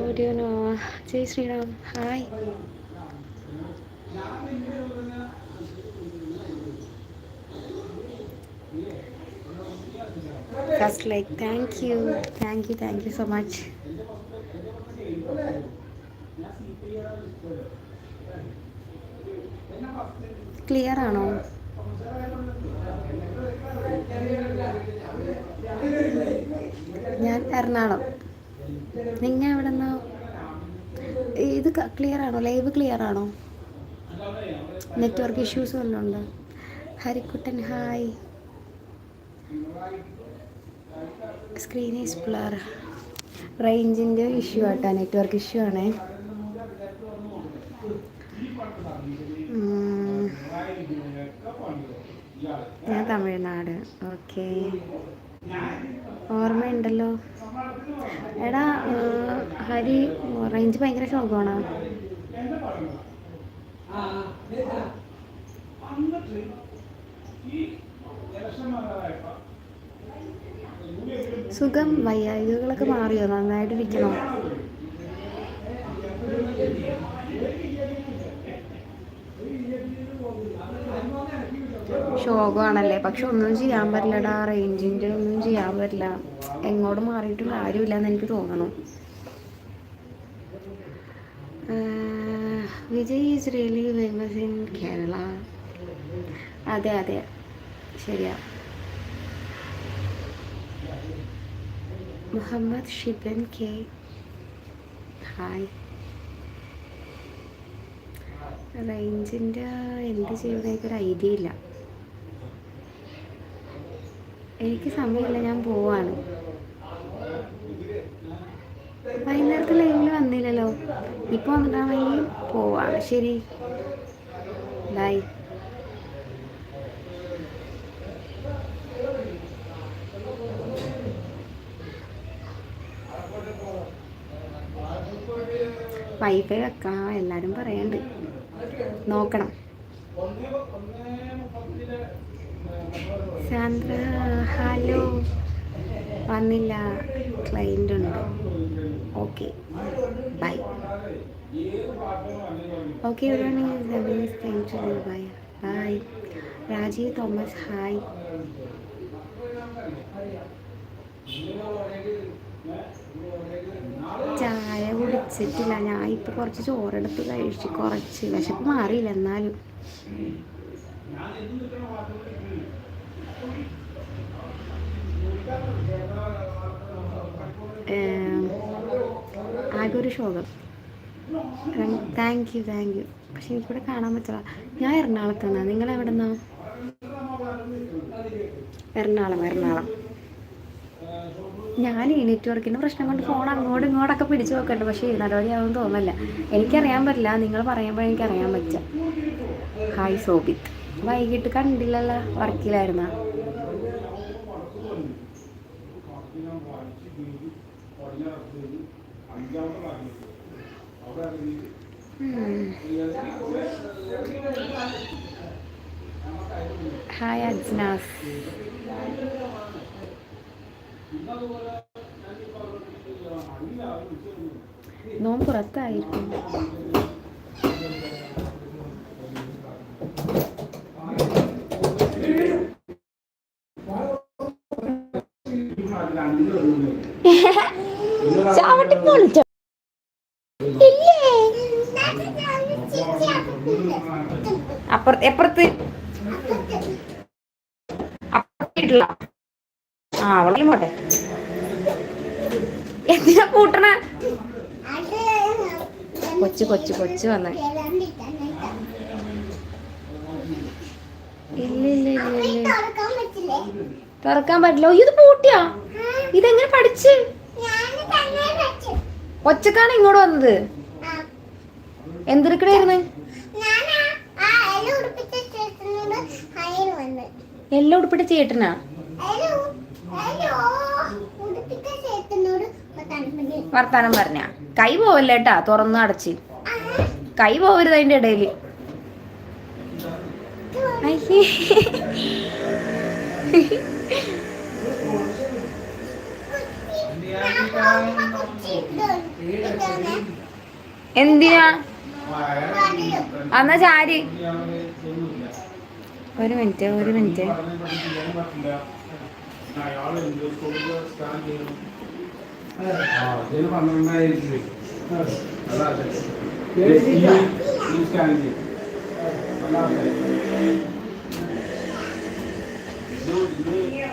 Audio no Jai Shriram hi first like thank you thank you thank you so much clear ആണോ? ഞാൻ എറണാകുളം. നിങ്ങൾ എവിടെ നിന്നാ ഇത് ക്ലിയർ ആണോ? ലൈവ് ക്ലിയർ ആണോ? നെറ്റ്വർക്ക് ഇഷ്യൂസ് വല്ലതും Harikuttan hi screen is blur റേഞ്ചിന്റെ ഇഷ്യൂ ആട്ടോ നെറ്റ്വർക്ക് ഇഷ്യൂ ആണേ. ഞാൻ തമിഴ്നാട്. ഓക്കെ ഓർമ്മയുണ്ടല്ലോ. എടാ ഹരി റേഞ്ച് ഭയങ്കര ശോകമാണ്? സുഖം വയ്യായികകളൊക്കെ മാറിയോ? നന്നായിട്ടിരിക്കണോ ശോകമാണല്ലേ? പക്ഷെ ഒന്നും ചെയ്യാൻ പറ്റില്ലടാ. റേഞ്ചിന്റെ ഒന്നും ചെയ്യാൻ പറ്റില്ല. എങ്ങോട്ട് മാറിയിട്ടും കാര്യമില്ല എന്ന് എനിക്ക് തോന്നണം. Vijay is really famous in Kerala. അതെ അതെ. ശരിയാ. മുഹമ്മദ് ഷിബൻ കെ. ഹായ്. റേഞ്ചിന്റെ എന്ത് ചെയ്യുന്ന ഐഡിയ ഇല്ല. എനിക്ക് സമയമില്ല ഞാൻ പോവാണ്. വൈകുന്നേരത്തെ ലൈവിൽ വന്നില്ലല്ലോ. ഇപ്പോൾ വന്നിട്ടാണെങ്കിൽ പോവാണ്. ശരി. ബൈ. വൈഫൈ വെക്കാം എല്ലാവരും പറയണ്ട്. നോക്കണം. Sandra hello. വന്നില്ല. ക്ലൈന്റ് ഉണ്ട്. Okay bye okay bye bye Rajeev Thomas hi ചായ കുടിച്ചിട്ടില്ല. ഞാൻ ഇപ്പം കുറച്ച് ചോറെടുത്ത് കഴിച്ച് കുറച്ച് വിശപ്പ് മാറിയില്ല എന്നാലും. ആകെ ഒരു ശോകം. താങ്ക് യു താങ്ക് യു പക്ഷെ എനിക്കിവിടെ കാണാൻ പറ്റില്ല. ഞാൻ എറണാകുളത്താണ് നിങ്ങൾ എവിടെ എറണാകുളം എറണാകുളം. ഞാൻ ഈ നെറ്റ്വർക്കിന്റെ പ്രശ്നം കൊണ്ട് ഫോൺ അങ്ങോട്ടും ഇങ്ങോട്ടൊക്കെ പിടിച്ചു നോക്കണ്ട്. പക്ഷേ നടപടിയാവും തോന്നല്ല. എനിക്കറിയാൻ പറ്റില്ല. നിങ്ങൾ പറയുമ്പോൾ എനിക്കറിയാൻ പറ്റ. ഹായ് സോബിത്ത് വൈകിട്ട് കണ്ടില്ലല്ലോ വർക്കിലായിരുന്ന. ഹായ് അജ്നാസ് നോം പുറത്തായിരിക്കും ചാവട്ടിപ്പൊളിച്ചോ ഇല്ലേ അപ്പുറത്ത് എപ്പുറത്ത് പൂട്ടിയിട്ടില്ല ആ അവളെയും പോട്ടെ എന്തിനാ കൂട്ടണ? കൊച്ചു കൊച്ചു കൊച്ചു വന്നേ. തുറക്കാൻ പറ്റില്ല. ഇത് പൂട്ടിയാ? ഇതെങ്ങനെ പഠിച്ച്? ഒച്ചക്കാണ് ഇങ്ങോട്ട് വന്നത്? എന്തെടുക്കണായിരുന്നു എല്ലാം ഉടുപ്പിട്ട് ചേട്ടനാ? വർത്താനം പറഞ്ഞ. കൈ പോവല്ലേട്ടാ തുറന്ന് അടച്ച്. കൈ പോവരുത് അതിന്റെ ഇടയിൽ. എന്തിനാ? എന്നാ ചാരി. ഒരു മിനിറ്റ് ഒരു മിനിറ്റ്.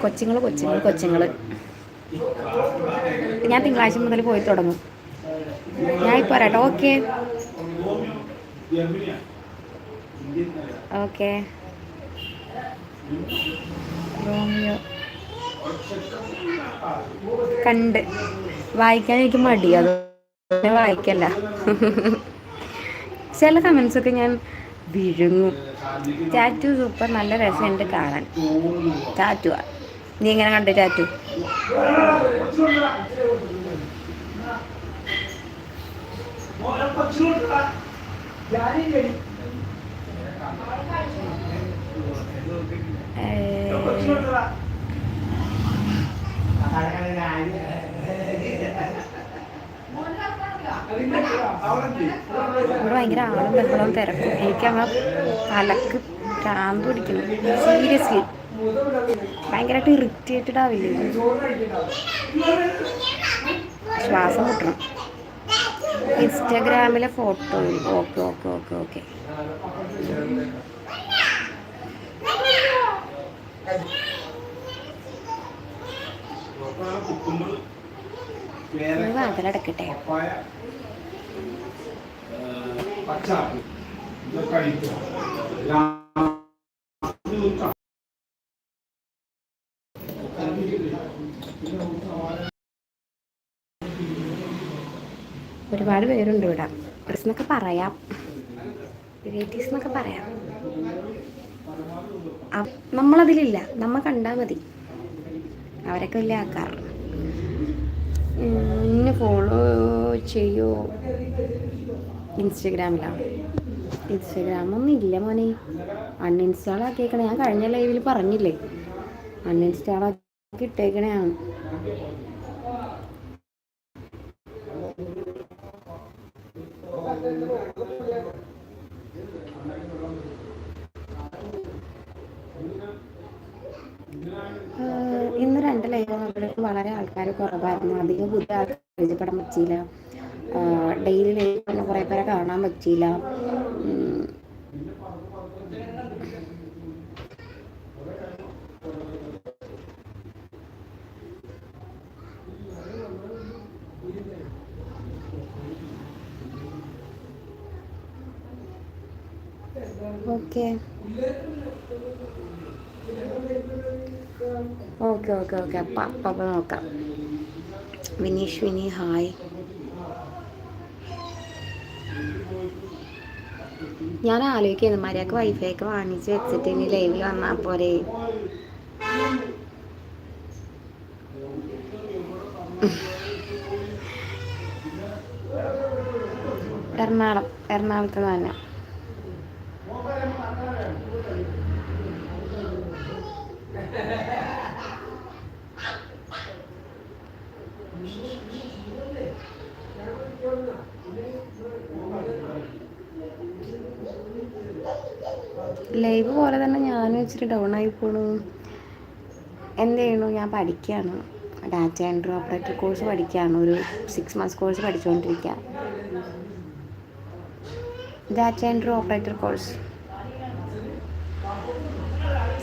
കൊച്ചുങ്ങൾ കൊച്ചുങ്ങൾ കൊച്ചുങ്ങൾ ഞാൻ തിങ്കളാഴ്ച മുതൽ പോയി തുടങ്ങും. ഞാൻ ഇപ്പോൾ വരാട്ടോ. ഓക്കെ. ഓക്കെ. റോമിയോ. കണ്ട്. വായിക്കാൻ എനിക്ക് മടി അത് വായിക്കല്ല. ചില കമൻസ് ഒക്കെ ഞാൻ വിഴുങ്ങും. ടാറ്റു സൂപ്പർ നല്ല രസമുണ്ട് കാണാൻ. ടാറ്റു നീ എങ്ങനെ കണ്ടു ടാറ്റു ഇവിടെ ഭയങ്കര ആളും ബഹളവും തിരക്കും. എനിക്ക് അങ്ങ് തലക്ക് ഭ്രാന്ത് പിടിക്കുന്നു. സീരിയസ്ലി ഭയങ്കരമായിട്ട് ഇറിറ്റേറ്റഡ് ആവില്ലേ ശ്വാസം കിട്ടണം ഇൻസ്റ്റാഗ്രാമിലെ photo okay okay okay okay വാതിലടക്കട്ടെ ഇതൊക്കെ ഒരുപാട് പേരുണ്ട് ഇവിടെ. ഡ്രസ് എന്നൊക്കെ പറയാം. വെറൈറ്റീസ് എന്നൊക്കെ പറയാം. നമ്മളതിലില്ല. നമ്മ കണ്ടാൽ മതി. അവരൊക്കെ വലിയ ആൾക്കാർ എന്നെ ഫോളോ ചെയ്യോ? ഇൻസ്റ്റഗ്രാമിലാണ്? ഇൻസ്റ്റഗ്രാമൊന്നും ഇല്ല മോനെ. അൺഇൻസ്റ്റാൾ ആക്കിയേക്കണേ. ഞാൻ കഴിഞ്ഞ ലൈവിൽ പറഞ്ഞില്ലേ? അൺഇൻസ്റ്റാൾ ആക്കി ഇട്ടേക്കണയാണ് ആഹ് കുറവായിരുന്നു. അധികം ആൾക്കാർ പരിചയപ്പെടാൻ പറ്റിയില്ല. ഡെയിലി ലൈഫ് തന്നെ കുറേ പേരെ കാണാൻ പറ്റിയില്ല. ഓക്കെ. Okay okay okay. അപ്പം നോക്കാം. വിനീഷ് വിനി ഹായ്. ഞാൻ ആലോചിക്കുന്നു മര്യാദയ്ക്ക് വൈഫൈ ഒക്കെ വാങ്ങിച്ച് വെച്ചിട്ട് ഇനി ലൈവിൽ വന്നാൽ പോരെ. എറണാകുളം എറണാകുളത്ത് തന്നെ ലൈവ് പോലെ തന്നെ ഞാനും ഇച്ചിരി ഡൗൺ ആയി പോണു. എന്ത് ചെയ്യണു? ഞാൻ പഠിക്കുകയാണ് ഡാറ്റ എൻട്രി ഓപ്പറേറ്റർ കോഴ്സ് പഠിക്കുകയാണ് ഒരു സിക്സ് മന്ത്സ് കോഴ്സ് പഠിച്ചുകൊണ്ടിരിക്കുക ഡാറ്റ എൻട്രി ഓപ്പറേറ്റർ കോഴ്സ്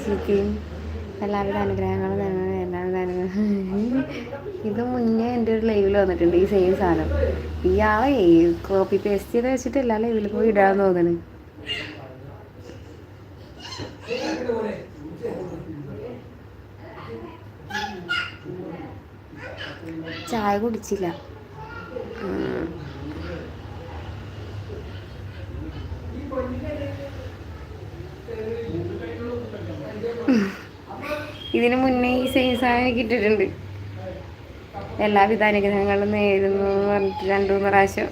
സ്ലിക്കിങ് എല്ലാവിധ അനുഗ്രഹങ്ങളും തന്നെ എല്ലാവിധ അനുഗ്രഹം ഇത് മുന്നേ എന്റെ ഒരു ലൈവിൽ വന്നിട്ടുണ്ട് ഈ സെയിം സാധനം. ഇയാളെ കോപ്പി പേസ്റ്റ് ചെയ്ത് വെച്ചിട്ട് എല്ലാ ലൈവിൽ പോയി ഇടാൻ തോന്നുന്നു. ചായ കുടിച്ചില്ല. ഇതിനു മുന്നേ ഈ സെയിം സാധനം കിട്ടിയിട്ടുണ്ട് എല്ലാവിധ അനുഗ്രഹങ്ങളും നേരുന്നു പറഞ്ഞിട്ട് രണ്ടു മൂന്ന് പ്രാവശ്യം.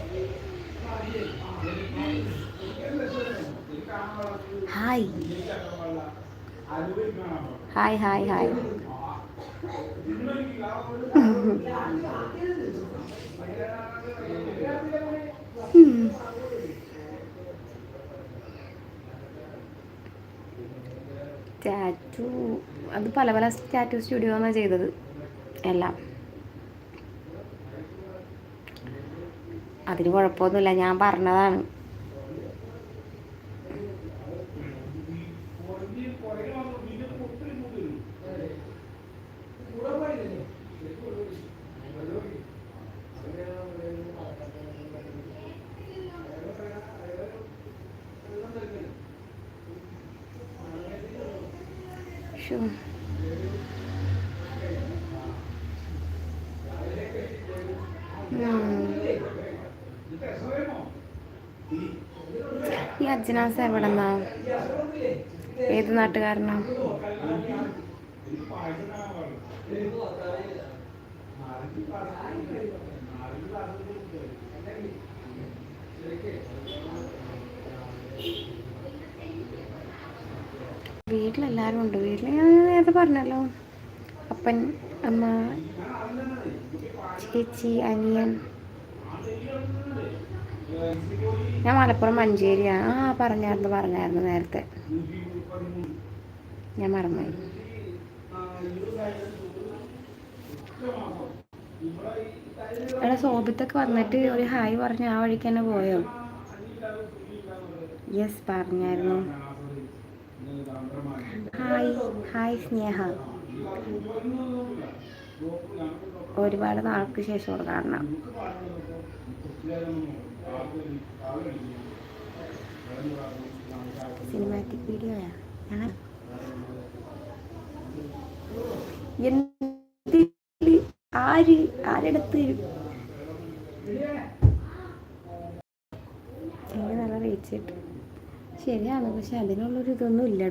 Hi hi hi hi tattoo അത് പല പല സ്റ്റാറ്റു സ്റ്റുഡിയോ ആണ് ചെയ്തത്. എല്ലാം. അതിന് കുഴപ്പമൊന്നുമില്ല. ഞാൻ പറഞ്ഞതാണ്. ശ്ശോ. ഉം. ഈ അജ്നാസ് എവിടെന്നാ ഏത് നാട്ടുകാരനാ വീട്ടിലെല്ലാവരും ഉണ്ട്. വീട്ടിൽ ഞാൻ നേരത്തെ പറഞ്ഞല്ലോ. അപ്പൻ അമ്മ ചേച്ചി അനിയൻ. ഞാൻ മലപ്പുറം മഞ്ചേരിയാണ് ആ പറഞ്ഞായിരുന്നു പറഞ്ഞായിരുന്നു നേരത്തെ. ഞാൻ മറന്നു അവിടെ സോബിത്തൊക്കെ വന്നിട്ട് ഒരു ഹായ് പറഞ്ഞ് ആ വഴിക്ക് തന്നെ പോയോ? യെസ് പറഞ്ഞായിരുന്നു. Hi hi Sneha. ഒരുപാട് നാൾക്ക് ശേഷം കാണണം. സിനിമാറ്റിക് വീഡിയോയാ ഞാൻ എന്തിൽ? ആര്? ആരെടുത്ത്? എനിക്ക് നല്ല റീച്ച് കിട്ടും. ശരിയാണ് പക്ഷെ അതിനുള്ളൊരു ഇതൊന്നും ഇല്ല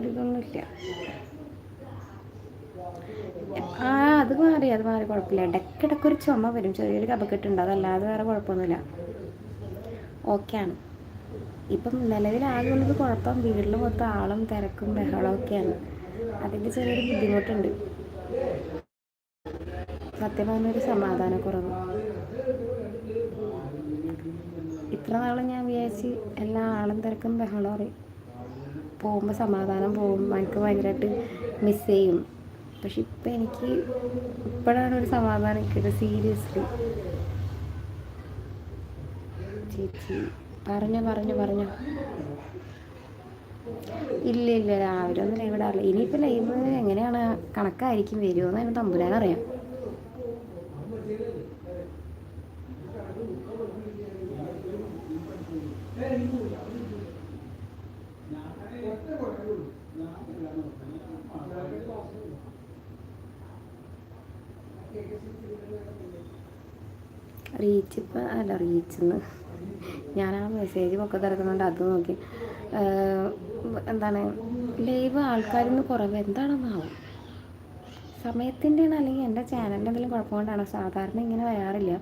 അതിനുള്ളൊരു ഇതൊന്നും ഇല്ല ആ അത് മാറി അത് മാറി കുഴപ്പമില്ല. ഇടയ്ക്കിടയ്ക്ക് ഒരു ചുമ വരും. ചെറിയൊരു കപക്കെട്ടുണ്ട് അതല്ലാതെ വേറെ കുഴപ്പമൊന്നുമില്ല. ഓക്കെയാണ് ഇപ്പം നിലവിൽ ഉള്ളത് കുഴപ്പം വീട്ടിൽ മൊത്തം ആളും തിരക്കും ബഹളം ഒക്കെയാണ്. അതിന്റെ ചെറിയൊരു ബുദ്ധിമുട്ടുണ്ട്. സത്യം പറഞ്ഞൊരു സമാധാനക്കുറവ്. ഇത്ര നാളും ഞാൻ വിചാരിച്ച് എല്ലാ ആളും തിരക്കും ബഹളം അറിയും. പോകുമ്പോൾ സമാധാനം പോകും. എനിക്ക് ഭയങ്കരമായിട്ട് മിസ് ചെയ്യും. പക്ഷെ ഇപ്പം എനിക്ക് ഇപ്പോഴാണ് ഒരു സമാധാനം കിട്ടിയത് സീരിയസ്ലി ചേച്ചി പറഞ്ഞോ പറഞ്ഞോ പറഞ്ഞോ. ഇല്ല ഇല്ല രാവിലെ ഒന്നും ലൈവ് ഇടാറില്ല. ഇനിയിപ്പോൾ ലൈവ് എങ്ങനെയാണ്? കണക്കായിരിക്കും. വരുമോ എന്ന് തമ്പുരാനറിയാം റീച്ച് ഇപ്പം അല്ല റീച്ചെന്ന് ഞാൻ ആ മെസ്സേജ് ഒക്കെ തിരക്കുന്നുണ്ട് അത് നോക്കി. എന്താണ് ലൈവ് ആൾക്കാരൊന്നും കുറവ് എന്താണെന്നാവും? സമയത്തിന്റെ അല്ലെങ്കിൽ എന്റെ ചാനലിന്റെ എന്തെങ്കിലും കുഴപ്പം കൊണ്ടാണോ സാധാരണ ഇങ്ങനെ വരാറില്ല.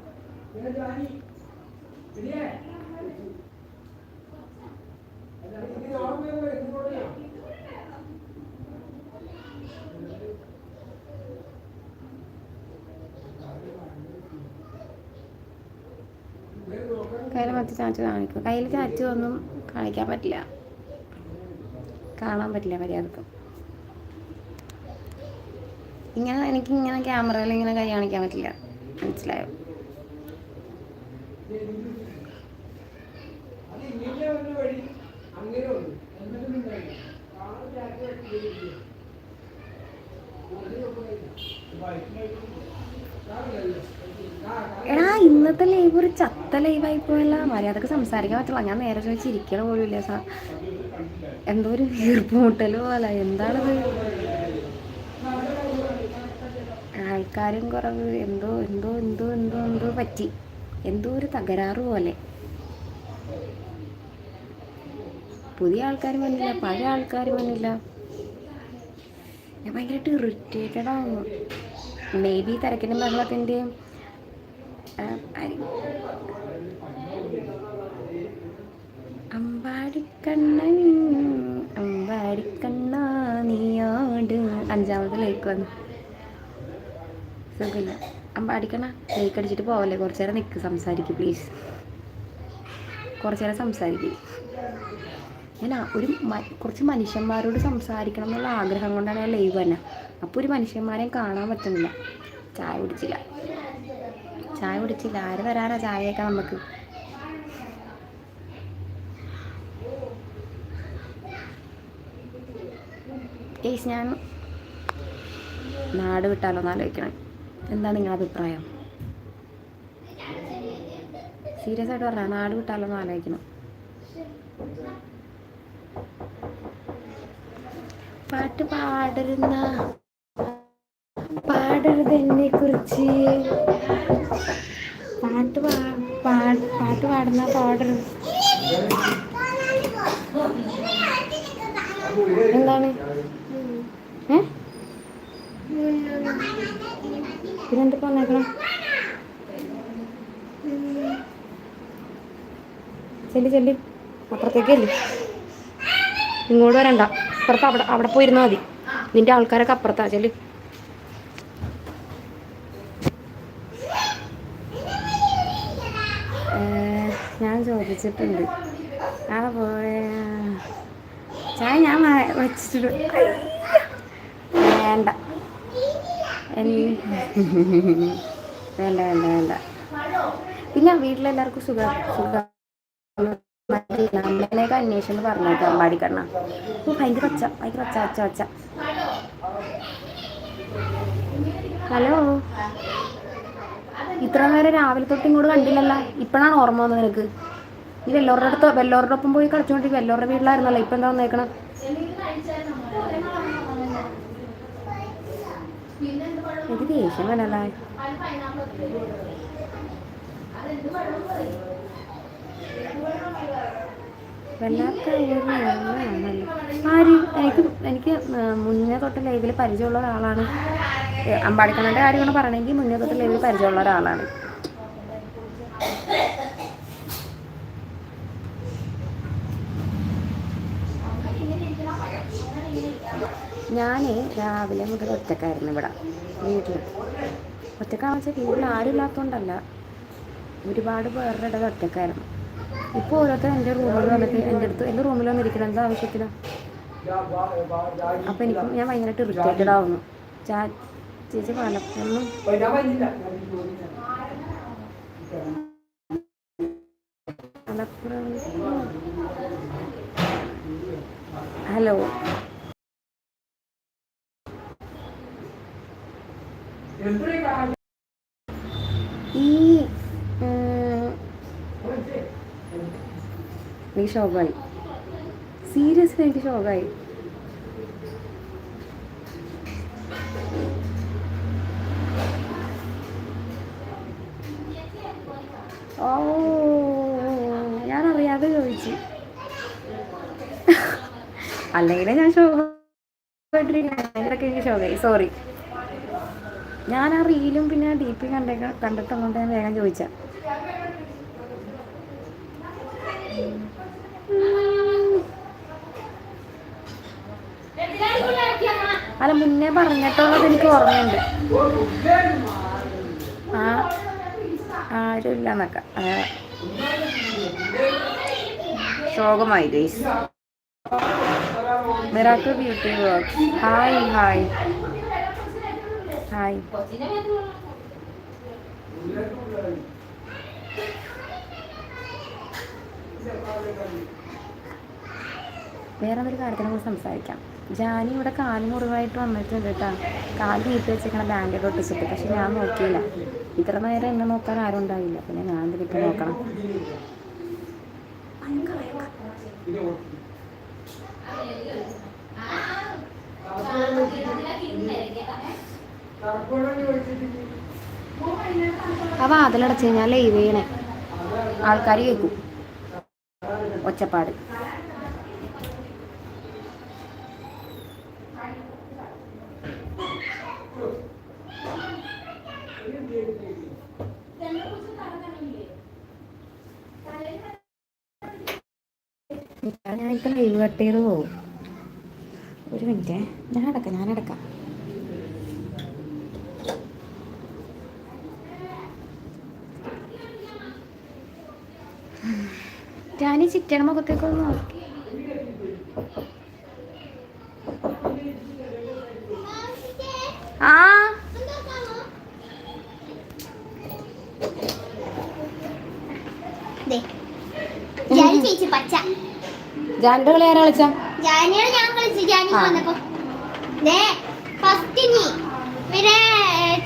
കയ്യിൽ മത്തി ചാച്ചു കാണിക്കും. കയ്യിൽ ചാച്ചു ഒന്നും കാണിക്കാൻ പറ്റില്ല. കാണാൻ പറ്റില്ല മര്യാദയ്ക്ക്. ഇങ്ങനെ എനിക്ക് ഇങ്ങനെ ക്യാമറയിൽ ഇങ്ങനെ കൈ കാണിക്കാൻ പറ്റില്ല. മനസ്സിലായോ? എടാ ഇന്നത്തെ ലൈവ് ഒരു ചത്ത ലൈവായി പോയല്ല. മര്യാദയ്ക്ക് സംസാരിക്കാൻ പറ്റില്ല ഞാൻ നേരെ ചോദിച്ചിരിക്കണ പോലും ഇല്ല സാ. എന്തോ ഒരു വീർപ്പ് മുട്ടൽ പോലെ. എന്താണത്? ആൾക്കാരും കുറവ്. എന്തോ എന്തോ എന്തോ എന്തോ എന്തോ പറ്റി. എന്തോ ഒരു തകരാറ് പോലെ. പുതിയ ആൾക്കാർ വന്നില്ല. പഴയ ആൾക്കാർ വന്നില്ല. ഞാൻ ഭയങ്കരമായിട്ട് ഇറിറ്റേറ്റഡ് ആവുന്നു. മേ ബി തിരക്കിന്റെ ബഹളത്തിന്റെയും അമ്പാടിക്കണ്ണൻ അമ്പാടിക്കണ്ണ നീയാട്. അഞ്ചാമത്തെ ലേക്ക് വന്നു. സുഖമില്ല. അമ്പാടിക്കണ്ണ ലേക്ക് അടിച്ചിട്ട് പോവല്ലേ? കുറച്ച് നേരം നിൽക്ക് സംസാരിക്കും പ്ലീസ് കുറച്ച് നേരം സംസാരിക്കും. ഞാൻ ഒരു കുറച്ച് മനുഷ്യന്മാരോട് സംസാരിക്കണം എന്നുള്ള ആഗ്രഹം കൊണ്ടാണ് ഞാൻ ലൈവ് തന്നെ അപ്പോൾ ഒരു മനുഷ്യന്മാരെയും കാണാൻ പറ്റുന്നില്ല. ചായ കുടിച്ചില്ല. ചായ കുടിച്ചില്ല. ആര് വരാറാ ചായയൊക്കെ നമുക്ക്? കേസ് ഞാൻ നാട് വിട്ടാലോ എന്നാലോചിക്കണം എന്താ നിങ്ങളുടെ അഭിപ്രായം? സീരിയസ് ആയിട്ട് പറഞ്ഞാൽ നാട് വിട്ടാലോ എന്ന് ആലോചിക്കണം. പാട്ട് പാടരുന്ന പാടരുത് എന്നെ. കുറിച്ച് പാട്ട് പാ പാ- പാട്ട് പാടുന്ന പാടരുത് എന്താണ്? പിന്നെന്ത് പോന്നേക്കണം ചെല്ലി ചെല്ലി. അപ്പുറത്തേക്കല്ലേ? ഇങ്ങോട്ട് വരണ്ട. അപ്പുറത്ത് അവിടെ അവിടെ പോയിരുന്നാൽ മതി. നിന്റെ ആൾക്കാരൊക്കെ അപ്പുറത്താ. ചെല്ലി. ഞാൻ ചോദിച്ചിട്ടുണ്ട് ആ പോയ. ചായ ഞാൻ വെച്ചിട്ടുണ്ട്. വെച്ചിട്ട് വേണ്ട വേണ്ട വേണ്ട വേണ്ട. പിന്നെ വീട്ടിലെല്ലാവർക്കും സുഖം സുഖം അമ്മേനെയൊക്കെ അന്വേഷണം പറഞ്ഞേക്കാം അമ്പാടിക്കണ്ണ. ഭയങ്കര ഒച്ച ഭയങ്കര ഒച്ച ഒച്ച ഒച്ച. ഹലോ? ഇത്ര നേരം രാവിലെ തൊട്ട് ഇങ്ങോട്ട് കണ്ടില്ലല്ലോ. ഇപ്പോഴാണ് ഓർമ്മ വന്നത് നിനക്ക്? നീ വെല്ലോറുടെ അടുത്ത് വെല്ലോറുടെ ഒപ്പം പോയി കളിച്ചോണ്ടി വെല്ലോറുടെ വീട്ടിലായിരുന്നല്ലോ. ഇപ്പം എന്താ വന്നേക്കണം? എനിക്ക് ദേഷ്യം ഓർമ്മയാണല്ലോ ആര്? എനിക്ക് എനിക്ക് മുന്നേ തൊട്ട് ലൈവിൽ പരിചയമുള്ള ഒരാളാണ്. അമ്പാടിക്കണ്ണന്റെ കാര്യമാണ് പറയണമെങ്കിൽ മുന്നേ തൊട്ട് ലൈവിൽ പരിചയമുള്ള ഒരാളാണ്. ഞാൻ രാവിലെ മുതൽ ഒറ്റക്കായിരുന്നു ഇവിടെ വീട്ടിൽ ഒറ്റക്കാണെന്ന് വെച്ചാൽ വീട്ടിൽ ആരും ഇല്ലാത്തതുകൊണ്ടല്ല ഒരുപാട് പേരുടെ ഇടത് ഒറ്റക്കായിരുന്നു. ഇപ്പോൾ ഓരോരുത്തർ എന്റെ റൂമിൽ വന്നിട്ട് എന്റെ അടുത്ത് എന്റെ റൂമിൽ വന്നിരിക്കണം എന്താ ആവശ്യത്തിലാണ് അപ്പം എനിക്ക് ഞാൻ ഭയങ്കരമായിട്ട് ഇറിറ്റേറ്റഡ് ആവുന്നു. ചാ ചേച്ചി പലപ്പോഴും ഹലോ ഈ ഉം, എനിക്ക് ഷോക്കായി സീരിയസ്ലി എനിക്ക് ഷോക്കായി ഓ ഞാൻ അറിയാതെ ചോദിച്ചു. അല്ലെങ്കിൽ ഞാൻ ഷോക്ക് എനിക്ക് ഷോക്കായി സോറി ഞാൻ ആ റീലും പിന്നെ ഡി പി കണ്ടേക്ക കണ്ടിട്ടുള്ളതുകൊണ്ട് ഞാൻ വേഗം ചോദിച്ച. അല്ല മുന്നേ പറഞ്ഞിട്ടുള്ളത് എനിക്ക് ഓർമ്മയുണ്ട്. ആ ആരുമില്ല എന്നൊക്കെ ആ, ശോകമായി guys miracle beauty work hi hi. Hi. വേറെ ഒരു കാര്യത്തിനെ കുറിച്ച് സംസാരിക്കാം. ജാനി ഇവിടെ കാൽ മുറിവായിട്ട് വന്നിട്ടുണ്ട് കേട്ടോ. കാൽ നീട്ടി വെച്ചേക്കണ ബാൻഡേഡ് ഒട്ടിച്ചിട്ട്. പക്ഷെ ഞാൻ നോക്കിയില്ല. ഇത്ര നേരം എന്നെ നോക്കാൻ ആരും ഉണ്ടാവില്ല പിന്നെ ഞാൻ എന്തിനിപ്പോൾ നോക്കണം? ആ വാതിലടച്ച് കഴിഞ്ഞാൽ ലൈവ് ചെയ്യണേ. ആൾക്കാർ കേൾക്കും. ഒച്ചപ്പാട്. ഞാനിപ്പോൾ ലൈവ് കട്ട് ചെയ്ത് പോകും ഒരു മിനിറ്റ് ഞാൻ അടക്കാം ഞാൻ അടക്കാം. ഞാൻ ഈ ചിറ്റയുടെ മുഖത്തേക്ക് ഒന്ന് നോക്കി. ആ. ചേച്ചി പച്ച. ജാന്റെ കളി ആരാ കളിച്ച? ജാനിയാണ് ഞാൻ കളിച്ചു. ജാനി ആ. വന്നപ്പോ. ദേ ഫസ്റ്റ് നീ പിന്നെ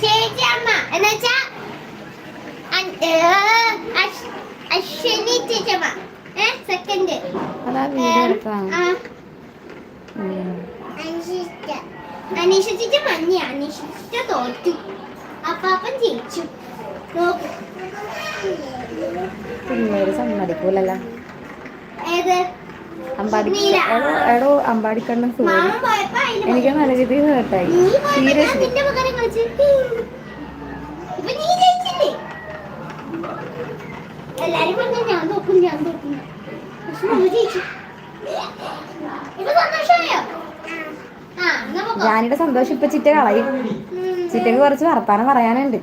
ചേച്ചി അമ്മ. എന്നുവെച്ചാ അൻ- ഏ, അശ്- അശ്വിനി ചേച്ചമ്മ ഏ സെക്കൻഡ് അതാ വീഡിയോ എടുത്തതാണ് ആ ഉം. അനീഷിച്ച അനീഷ ചേച്ചി മഞ്ഞ അനീഷ ചേച്ചി തോറ്റു. അപ്പാപ്പൻ ജയിച്ചു. നോക്ക്. പിള്ളേര് സമ്മതിക്കൂലല്ലോ. ഏത്? അമ്പാടി. എടോ അമ്പാടിക്കണ്ണൻ അമ്പാടിക്കണ്ണ സൂര്യ എനിക്ക് നല്ല രീതിയിൽ ഹേർട്ടായി സീരിയസ്ലി. ജാനിയുടെ സന്തോഷം ഇപ്പൊ ചിറ്റ കളയും. ചിറ്റക്ക് കുറച്ച് വർത്താനം പറയാനുണ്ട്.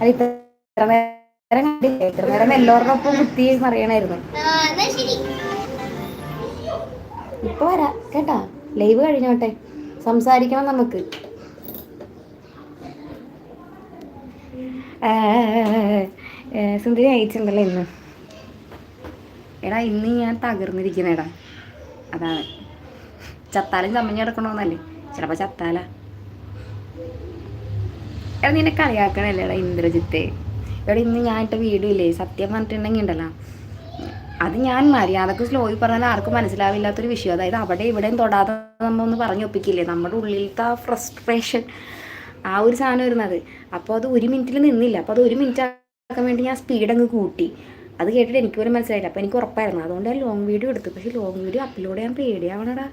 അത് ഇത്ര നേരം കണ്ടില്ലേ? ഇത്ര നേരം എല്ലാവരുടെ ഒപ്പം കുത്തി പറയണായിരുന്നു ആ, എന്നാ ഇപ്പൊ വരാ കേട്ടാ? ലൈവ് കഴിഞ്ഞോട്ടെ? സംസാരിക്കണം നമുക്ക്. സുന്ദരി അയച്ചിട്ടുണ്ടല്ലോ ഇന്ന്. എടാ ഇന്ന് ഞാൻ തകർന്നിരിക്കുന്നേടാ. അതാണ്. ചത്താലും ചമ്മഞ്ഞ് കിടക്കണമെന്നല്ലേ ചിലപ്പോ ചത്താല. എടാ നിന്നെ കളിയാക്കണല്ലേടാ ഇന്ദ്രജിത്തെ? എടാ ഇന്ന് ഞാൻ ഇട്ട വീഡിയോ ഇല്ലേ സത്യം പറഞ്ഞിട്ടുണ്ടെങ്കിൽ ഉണ്ടല്ലോ. അത് ഞാൻ മര്യാദയ്ക്ക് സ്ലോയിൽ പറഞ്ഞാൽ ആർക്കും മനസ്സിലാവില്ലാത്തൊരു വിഷയം. അതായത് അവിടെ ഇവിടെയും തൊടാതെ നമ്മളൊന്ന് പറഞ്ഞു ഒപ്പിക്കില്ലേ? നമ്മുടെ ഉള്ളിലത്തെ ആ ഫ്രസ്ട്രേഷൻ ആ ഒരു സാധനം വരുന്നത്. അപ്പോൾ അത് ഒരു മിനിറ്റിൽ നിന്നില്ല. അപ്പോൾ അത് ഒരു മിനിറ്റ് ആക്കാൻ വേണ്ടി ഞാൻ സ്പീഡ് അങ്ങ് കൂട്ടി. അത് കേട്ടിട്ട് എനിക്ക് പോലും മനസ്സിലായില്ല. അപ്പോൾ എനിക്ക് ഉറപ്പായിരുന്നു. അതുകൊണ്ട് ഞാൻ ലോങ് വീഡിയോ എടുത്തു. പക്ഷേ ലോങ് വീഡിയോ അപ്ലോഡ് ചെയ്യാൻ പേടിയാവണടാ.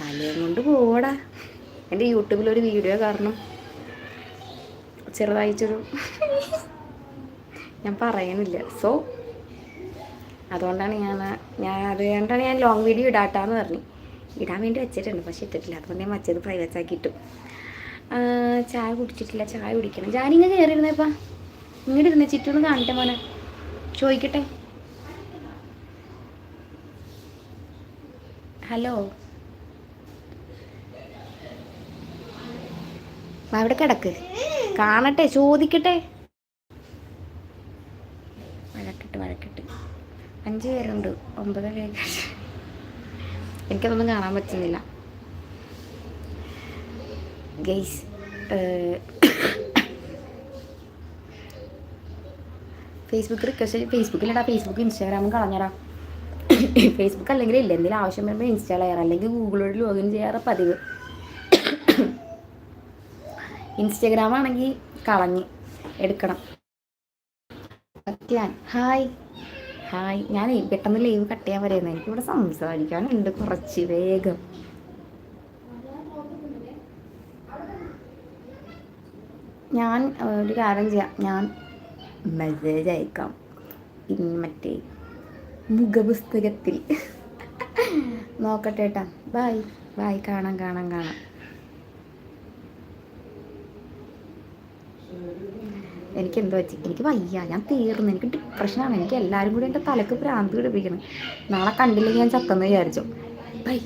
കലയും കൊണ്ട് പോവടാ. എന്റെ യൂട്യൂബിലൊരു വീഡിയോ കാരണം ചെറുതായിട്ടൊരു ഞാൻ പറയുന്നില്ല സോ അതുകൊണ്ടാണ് ഞാൻ ഞാൻ അതുകൊണ്ടാണ് ഞാൻ ലോങ് വീഡിയോ ഇടാട്ടാന്ന് പറഞ്ഞു. ഇടാൻ വേണ്ടി വെച്ചിട്ടുണ്ട് പക്ഷെ ഇട്ടിട്ടില്ല. അതുകൊണ്ട് ഞാൻ വച്ചത് പ്രൈവറ്റ് ആക്കി ഇട്ടു ചായ കുടിച്ചിട്ടില്ല ചായ കുടിക്കണം. ഞാനിങ്ങ് കയറിയിരുന്നേപ്പാ ഇങ്ങോട്ട് ഇരുന്ന്? ചുറ്റൊന്ന് കാണട്ടെ മോനെ. ചോദിക്കട്ടെ. ഹലോ. അവിടെ കിടക്ക്. കാണട്ടെ ചോദിക്കട്ടെ. അഞ്ച് പേരുണ്ട്. ഒമ്പത് പേര് എനിക്കതൊന്നും കാണാൻ പറ്റുന്നില്ല. ഗെയ്സ് ഫേസ്ബുക്ക് റിക്വസ്റ്റ് ഫേസ്ബുക്കിലിടാ ഫേസ്ബുക്ക് ഇൻസ്റ്റാഗ്രാമും കളഞ്ഞടാ. ഫേസ്ബുക്ക് അല്ലെങ്കിൽ ഇല്ല. എന്തെങ്കിലും ആവശ്യം വരുമ്പോൾ ഇൻസ്റ്റാൾ ചെയ്യാറ്. അല്ലെങ്കിൽ ഗൂഗിളോട് ലോഗിൻ ചെയ്യാറ് പതിവ്. ഇൻസ്റ്റാഗ്രാമാണെങ്കിൽ കളഞ്ഞ് എടുക്കണം. Hi hi. ഞാൻ പെട്ടെന്ന് ലൈവ് കട്ട് ചെയ്യാൻ വരുന്നത് എനിക്കിവിടെ സംസാരിക്കാനുണ്ട് കുറച്ച് വേഗം. ഞാൻ ഒരു കാര്യം ചെയ്യാം. ഞാൻ മെസ്സേജ് അയക്കാം. ഇനി മറ്റേ മുഖപുസ്തകത്തിൽ. നോക്കട്ടെ ഏട്ടാ ബായ് ബായ് കാണാം കാണാം കാണാം. എനിക്ക് എന്തോ വെച്ച് എനിക്ക് വയ്യ. ഞാൻ തീർന്നു. എനിക്ക് ഡിപ്രഷനാണ് എനിക്ക് എല്ലാവരും കൂടി എന്റെ തലക്ക് ഭ്രാന്ത് പിടിപ്പിക്കണം. നാളെ കണ്ടില്ലെങ്കിൽ ഞാൻ ചത്തെന്ന് വിചാരിച്ചു. ബൈ.